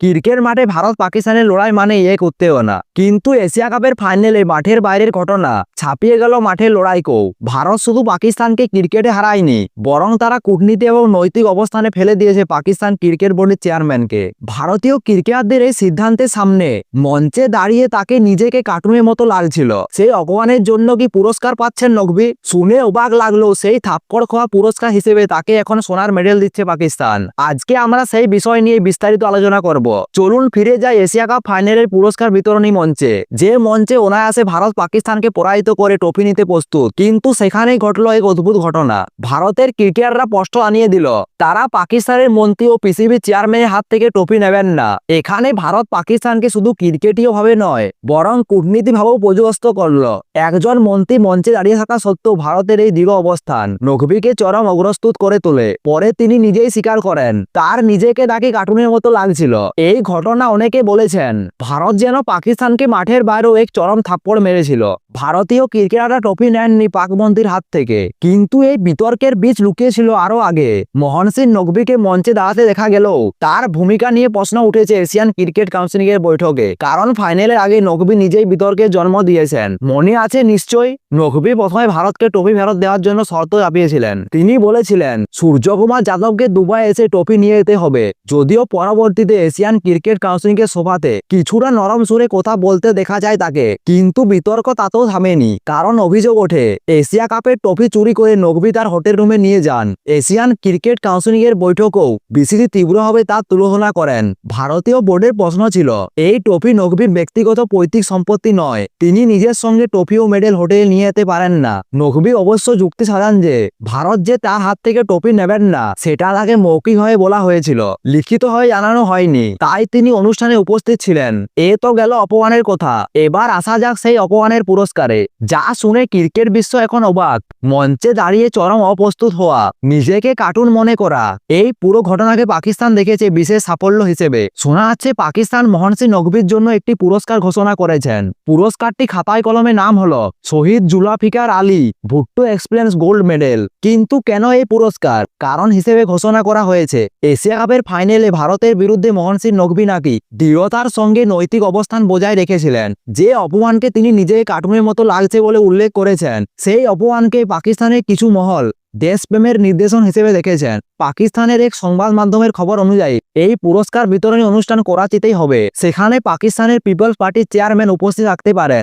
Cricket মাঠে ভারত পাকিস্তানের লড়াই মানে এক উত্তেজনা। কিন্তু এশিয়া কাপের ফাইনালে মাঠের বাইরের ঘটনা ছাপিয়ে গেল মাঠের লড়াই লড়াইকেও ভারত শুধু পাকিস্তানকে ক্রিকেটে হারায়নি, বরং তারা কূটনীতি এবং নৈতিক অবস্থানে ফেলে দিয়েছে পাকিস্তান ক্রিকেট বোর্ডের চেয়ারম্যানকে। ভারতীয় ক্রিকেটারদের এই সিদ্ধান্তের সামনে মঞ্চে দাঁড়িয়ে তাকে নিজেকে কার্টুনের মতো লাগছিল। সেই অপমানের জন্য কি পুরস্কার পাচ্ছেন নকবি? শুনে অবাক লাগল, সেই থাপ্পড় খোয়া পুরস্কার হিসেবে তাকে এখন সোনার মেডেল দিচ্ছে পাকিস্তান। আজকে আমরা সেই বিষয় নিয়ে বিস্তারিত আলোচনা করব। চলুন ফিরে যাই এশিয়া কাপ ফাইনালের পুরস্কার বিতরণী মঞ্চে, যে মঞ্চে অনায়াসে ভারত পাকিস্তানকে পরাজিত করে ট্রফি নিতে প্রস্তুত। কিন্তু সেখানেই ঘটলো এক অদ্ভুত ঘটনা। ভারতের ক্রিকেটাররা স্পষ্ট আনিয়ে দিল, তারা পাকিস্তানের মন্ত্রী ও পিসিবি চেয়ারম্যানের হাত থেকে ট্রফি নেবেন না। এখানে ভারত পাকিস্তানকে শুধু ক্রিকেটীয় ভাবে নয়, বরং কূটনীতি ভাবেও পর্যবস্ত করল। একজন মন্ত্রী মঞ্চে দাঁড়িয়ে থাকা সত্ত্বেও ভারতের এই দৃঢ় অবস্থান নকবিকে চরম অগ্রস্তুত করে তোলে। পরে তিনি নিজেই স্বীকার করেন, তার নিজেকে তাকে কার্টুনের মতো লাগছিল। এই ঘটনা অনেকে বলেছেন, ভারত যেন পাকিস্তানকে মাঠের বাইরেও এক চরম থাপ্পড় মেরেছিল। ভারতীয় ক্রিকেটাররা ট্রফি নেননি পাকবন্দির হাত থেকে। কিন্তু এই বিতর্কের বীজ লুকিয়েছিল আরও আগে। মোহন সিং নকবিকে মঞ্চে দাঁড়াতে দেখা গেলেও তার ভূমিকা নিয়ে প্রশ্ন উঠেছে এশিয়ান ক্রিকেট কাউন্সিলিং এর বৈঠকে। কারণ ফাইনালের আগে নকবি নিজেই বিতর্কের জন্ম দিয়েছেন। মনে আছে নিশ্চয়ই নকবি প্রথমে ভারতকে ট্রফি ফেরত দেওয়ার জন্য শর্ত চাপিয়েছিলেন তিনি বলেছিলেন, সূর্যকুমার যাদবকে দুবাই এসে ট্রফি নিয়ে যেতে হবে। যদিও পরবর্তীতে এশিয়ান ক্রিকেট কাউন্সিলিং এর সভাতে কিছুটা নরম সুরে কথা বলতে দেখা যায় তাকে, কিন্তু বিতর্ক তাতেও থামেনি, কারণ অভিযোগ ওঠে, এশিয়া কাপের ট্রফি চুরি করে নকবি তার হোটেল রুমে নিয়ে যান। এশিয়ান ক্রিকেট কাউন্সিলিং এর বৈঠকেও বিসিসি তীব্রভাবে তার তুলনা করেন। ভারতীয় বোর্ডের প্রশ্ন ছিল, এই ট্রফি নকবির ব্যক্তিগত পৈতৃক সম্পত্তি নয়, তিনি নিজের সঙ্গে ট্রফি ও মেডেল হোটেলে নিয়ে যেতে পারেন না। নকবি অবশ্য যুক্তি সাজান যে, ভারত যে তার হাত থেকে ট্রফি নেবেন না, সেটা তাকে মৌখিকভাবে বলা হয়েছিল লিখিত হয়ে জানানো হয়নি। তাই তিনি অনুষ্ঠানে উপস্থিত ছিলেন। এ তো গেল অপমানের কথা। এবার আসা যাক সেই অপমানের পুরস্কারে। যা শুনে ক্রিকেট বিশ্ব এখন অবাক। মঞ্চে দাঁড়িয়ে চরম অপ্রস্তুত হওয়া। নিজেকে কার্টুন মনে করা। এই পুরো ঘটনাকে পাকিস্তান দেখেছে বিশেষ সাফল্য হিসেবে। শোনা যাচ্ছে, পাকিস্তান মোহন সিং নকবির জন্য একটি পুরস্কার ঘোষণা করেছেন। পুরস্কারটি খাতায় কলমে নাম হলো, Shaheed Zulfikar Ali, Bhutto experience gold medal. কিন্তু কেন এই পুরস্কার? কারণ হিসেবে ঘোষণা করা হয়েছে, এশিয়া কাপের ফাইনালে ভারতের বিরুদ্ধে মোহন সিং নকবি নাকি? দৃঢ়তার সঙ্গে নৈতিক অবস্থান বজায় রেখেছিলেন। যে অপমানকে তিনি নিজেই কার্টুনের মতো লাগছে বলে উল্লেখ করেছেন, সেই অপমানকে পাকিস্তানের কিছু মহল দেশপ্রেমের নির্দেশন হিসেবে দেখেছেন। পাকিস্তানের এক সংবাদ মাধ্যমের খবর অনুযায়ী, এই পুরস্কার বিতরণী অনুষ্ঠান করাচিতেই হবে। সেখানে পাকিস্তানের পিপলস পার্টির চেয়ারম্যান উপস্থিত থাকতে পারেন।